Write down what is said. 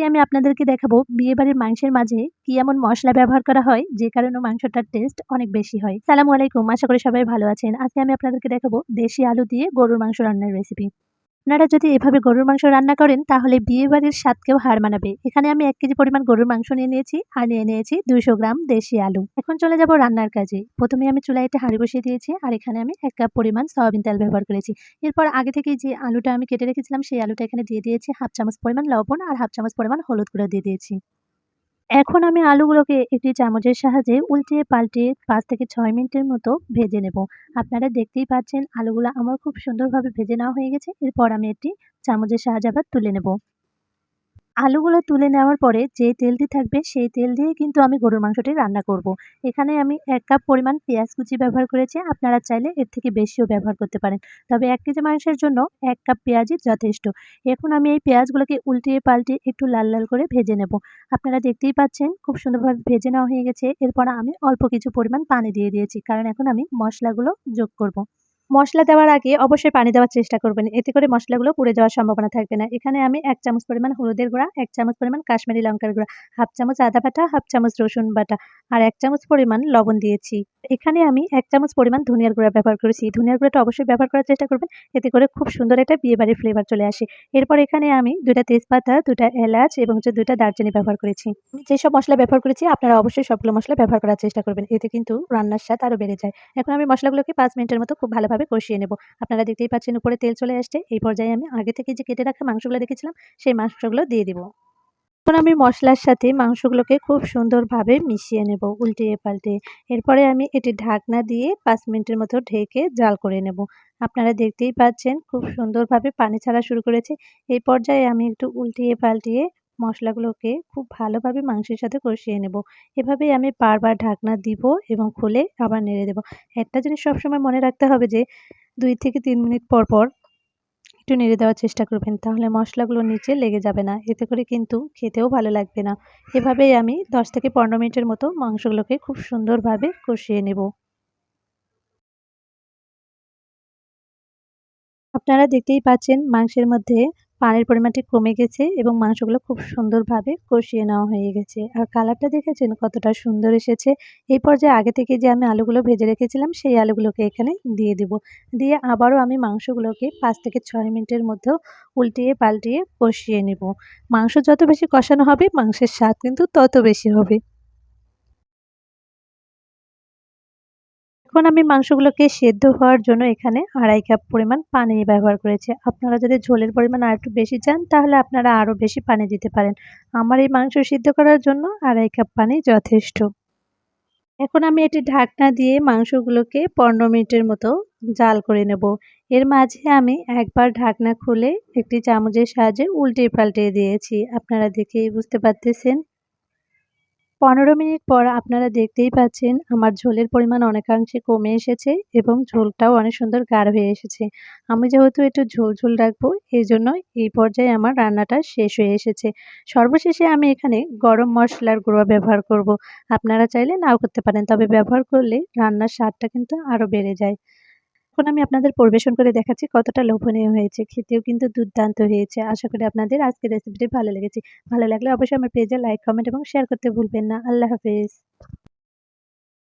আজকে আমি আপনাদেরকে দেখাবো বিয়ে বাড়ির মাংসের মাঝে কি এমন মশলা ব্যবহার করা হয়, যে কারণে মাংসটার টেস্ট অনেক বেশি হয়। সালামু আলাইকুম, আশা করি সবাই ভালো আছেন। আজকে আমি আপনাদেরকে দেখাবো দেশি আলু দিয়ে গরুর মাংস রান্নার রেসিপি আপনারা যদি এভাবে গরুর মাংস রান্না করেন, তাহলে বিয়ে বাড়ির স্বাদকেও হার মানাবে। এখানে আমি এক কেজি পরিমাণ গরুর মাংস নিয়ে নিয়েছি, আর নিয়ে নিয়েছি দুইশো গ্রাম দেশি আলু। এখন চলে যাব রান্নার কাজে। প্রথমে আমি চুলায় একটা হাঁড়ি বসিয়ে দিয়েছি, আর এখানে আমি এক কাপ পরিমাণ সয়াবিন তেল ব্যবহার করেছি। এরপর আগে থেকে যে আলুটা আমি কেটে রেখেছিলাম, সেই আলুটা এখানে দিয়ে দিয়েছি, হাফ চামচ পরিমাণ লবণ আর হাফ চামচ পরিমাণ হলুদ গুঁড়ো দিয়ে দিয়েছি। এখন আমি আলুগুলোকে একটি চামচের সাহায্যে উল্টিয়ে পাল্টিয়ে পাঁচ থেকে ছয় মিনিটের মতো ভেজে নেব। আপনারা দেখতেই পাচ্ছেন, আলুগুলো আমার খুব সুন্দরভাবে ভেজে নেওয়া হয়ে গেছে। এরপর আমি একটি চামচের সাহায্যে আবার তুলে নেব। আলুগুলো তুলে নেওয়ার পরে যে তেলটি থাকবে, সেই তেল দিয়ে কিন্তু আমি গরুর মাংসটি রান্না করব। এখানে আমি এক কাপ পরিমাণ পেঁয়াজ কুচি ব্যবহার করেছি, আপনারা চাইলে এর থেকে বেশিও ব্যবহার করতে পারেন তবে এক কেজি মাংসের জন্য এক কাপ পেঁয়াজই যথেষ্ট এখন আমি এই পেঁয়াজগুলোকে উল্টিয়ে পাল্টিয়ে একটু লাল লাল করে ভেজে নেব আপনারা দেখতেই পাচ্ছেন, খুব সুন্দরভাবে ভেজে নেওয়া হয়ে গেছে এরপর আমি অল্প কিছু পরিমাণ পানি দিয়ে দিয়েছি, কারণ এখন আমি মশলাগুলো যোগ করব। মশলা দেওয়ার আগে অবশ্যই পানি দেওয়ার চেষ্টা করবেন। এতে করে মশলাগুলো পুড়ে যাওয়ার সম্ভাবনা থাকবে না। এখানে আমি এক চামচ পরিমাণ হলুদের গুঁড়া, এক চামচ পরিমাণ কাশ্মীরি লঙ্কার গুঁড়া, হাফ চামচ আদা বাটা, হাফ চামচ রসুন বাটা আর এক চামচ পরিমাণ লবণ দিয়েছি। এখানে আমি এক চামচ পরিমাণ ধনিয়ার গুঁড়া ব্যবহার করেছি। ধনিয়ার গুঁড়াটা অবশ্যই ব্যবহার করার চেষ্টা করবেন, এতে করে খুব সুন্দর একটা বিয়েবাড়ির ফ্লেভার চলে আসে। এরপর এখানে আমি দুটা তেজপাতা দুটা এলাচ এবং হচ্ছে দুটা দারচিনি ব্যবহার করেছি। যেসব মশলা ব্যবহার করেছি, আপনারা অবশ্যই সবগুলো মশলা ব্যবহার করার চেষ্টা করবেন, এতে কিন্তু রান্নার স্বাদ আরও বেড়ে যায়। এখন আমি মশলাগুলোকে পাঁচ মিনিটের মতো খুব ভালোভাবে কষিয়ে নেব। আপনারা দেখতেই পাচ্ছেন উপরে তেল চলে আসছে। এই পর্যায়ে আমি আগে থেকে যে কেটে রাখা মাংসগুলো রেখেছিলাম সেই মাংসগুলো দিয়ে দিব। এখন আমি মশলার সাথে মাংসগুলোকে খুব সুন্দরভাবে মিশিয়ে নেব উল্টিয়ে পাল্টে। এরপরে আমি এটি ঢাকনা দিয়ে পাঁচ মিনিটের মতো ঢেকে জাল করে নেব। আপনারা দেখতেই পাচ্ছেন খুব সুন্দরভাবে পানি ছাড়া শুরু করেছে। এই পর্যায়ে আমি একটু উল্টিয়ে পাল্টিয়ে মশলাগুলোকে খুব ভালোভাবে মাংসের সাথে কষিয়ে নেব। এভাবেই আমি বারবার ঢাকনা দিব এবং খুলে আবার নেড়ে দেব। একটা জিনিস সবসময় মনে রাখতে হবে যে দুই থেকে তিন মিনিট পর পর একটু নেড়ে দেওয়ার চেষ্টা করবেন, তাহলে মশলাগুলো নিচে লেগে যাবে না। এতে করে কিন্তু খেতেও ভালো লাগবে না। এভাবেই আমি দশ থেকে পনেরো মিনিটের মতো মাংসগুলোকে খুব সুন্দরভাবে কষিয়ে নেব। আপনারা দেখতেই পাচ্ছেন মাংসের মধ্যে পানির পরিমাণটি কমে গেছে এবং মাংসগুলো খুব সুন্দরভাবে কষিয়ে নেওয়া হয়ে গেছে। আর কালারটা দেখেছেন কতটা সুন্দর এসেছে? এই পর্যায়ে আগে থেকে যে আমি আলুগুলো ভেজে রেখেছিলাম, সেই আলুগুলোকে এখানে দিয়ে দিব। দিয়ে আবারও আমি মাংসগুলোকে পাঁচ থেকে ছয় মিনিটের মধ্যেও উল্টিয়ে পাল্টিয়ে কষিয়ে নেব। মাংস যত বেশি কষানো হবে, মাংসের স্বাদ কিন্তু তত বেশি হবে। এখন আমি মাংসগুলোকে সেদ্ধ হওয়ার জন্য এখানে আড়াই কাপ পরিমাণ পানি ব্যবহার করেছি। আপনারা যদি ঝোলের পরিমাণ আর একটু বেশি চান, তাহলে আপনারা আরও বেশি পানি দিতে পারেন। আমার এই মাংস সিদ্ধ করার জন্য আড়াই কাপ পানি যথেষ্ট। এখন আমি এটি ঢাকনা দিয়ে মাংসগুলোকে পনেরো মিনিটের মতো জাল করে নেব। এর মাঝে আমি একবার ঢাকনা খুলে একটি চামচের সাহায্যে উল্টে পাল্টে দিয়েছি। আপনারা দেখেই বুঝতে পারতেছেন পনেরো মিনিট পর আপনারা দেখতেই পাচ্ছেন আমার ঝোলের পরিমাণ অনেকাংশে কমে এসেছে এবং ঝোলটাও অনেক সুন্দর গাঢ় হয়ে এসেছে। আমি যেহেতু একটু ঝোল ঝোল রাখব, এই জন্য এই পর্যায়ে আমার রান্নাটা শেষ হয়ে এসেছে। সর্বশেষে আমি এখানে গরম মশলার গুঁড়ো ব্যবহার করব। আপনারা চাইলে নাও করতে পারেন, তবে ব্যবহার করলে রান্নার স্বাদটা কিন্তু আরও বেড়ে যায়। এখন আমি আপনাদের পরিবেশন করে দেখাচ্ছি কতটা লোভনীয় হয়েছে, খেতেও কিন্তু দুর্দান্ত হয়েছে। আশা করি আপনাদের আজকের রেসিপিটি ভালো লেগেছে। ভালো লাগলে অবশ্যই আমার পেজে লাইক কমেন্ট এবং শেয়ার করতে ভুলবেন না। আল্লাহ হাফেজ।